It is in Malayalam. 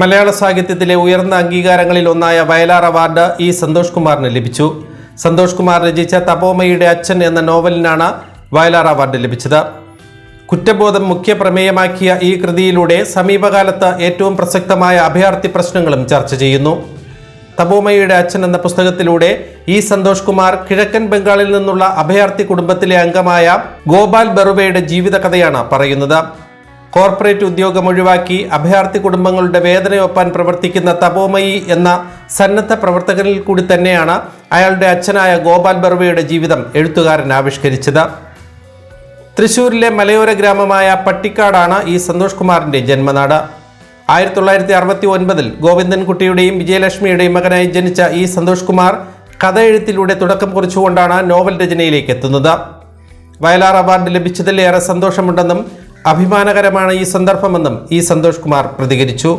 മലയാള സാഹിത്യത്തിലെ ഉയർന്ന അംഗീകാരങ്ങളിൽ ഒന്നായ വയലാർ അവാർഡ് ഇ സന്തോഷ് കുമാറിന് ലഭിച്ചു. സന്തോഷ് കുമാർ രചിച്ച തപോമയുടെ അച്ഛൻ എന്ന നോവലിനാണ് വയലാർ അവാർഡ് ലഭിച്ചത്. കുറ്റബോധം മുഖ്യ പ്രമേയമാക്കിയ ഈ കൃതിയിലൂടെ സമീപകാലത്ത് ഏറ്റവും പ്രസക്തമായ അഭയാർത്ഥി പ്രശ്നങ്ങളും ചർച്ച ചെയ്യുന്നു. തപോമയുടെ അച്ഛൻ എന്ന പുസ്തകത്തിലൂടെ ഇ സന്തോഷ് കുമാർ കിഴക്കൻ ബംഗാളിൽ നിന്നുള്ള അഭയാർത്ഥി കുടുംബത്തിലെ അംഗമായ ഗോപാൽ ബറുവയുടെ ജീവിതകഥയാണ് പറയുന്നത്. കോർപ്പറേറ്റ് ഉദ്യോഗം ഒഴിവാക്കി അഭയാർത്ഥി കുടുംബങ്ങളുടെ വേദനയൊപ്പാൻ പ്രവർത്തിക്കുന്ന തപോമയി എന്ന സന്നദ്ധ പ്രവർത്തകനിൽ കൂടി തന്നെയാണ് അയാളുടെ അച്ഛനായ ഗോപാൽ ബർവയുടെ ജീവിതം എഴുത്തുകാരൻ ആവിഷ്കരിച്ചത്. തൃശൂരിലെ മലയോര ഗ്രാമമായ പട്ടിക്കാടാണ് ഈ സന്തോഷ് കുമാറിന്റെ ജന്മനാട്. ആയിരത്തി തൊള്ളായിരത്തി അറുപത്തി ഒൻപതിൽ ഗോവിന്ദൻകുട്ടിയുടെയും വിജയലക്ഷ്മിയുടെയും മകനായി ജനിച്ച ഈ സന്തോഷ് കുമാർ കഥ എഴുത്തിലൂടെ തുടക്കം കുറിച്ചുകൊണ്ടാണ് നോവൽ രചനയിലേക്ക് എത്തുന്നത്. വയലാർ അവാർഡ് ലഭിച്ചതിൽ ഏറെ സന്തോഷമുണ്ടെന്നും അഭിമാനകരമാണ് ഈ സന്ദർഭമെന്നും ഇ സന്തോഷ് കുമാർ പ്രതികരിച്ചു.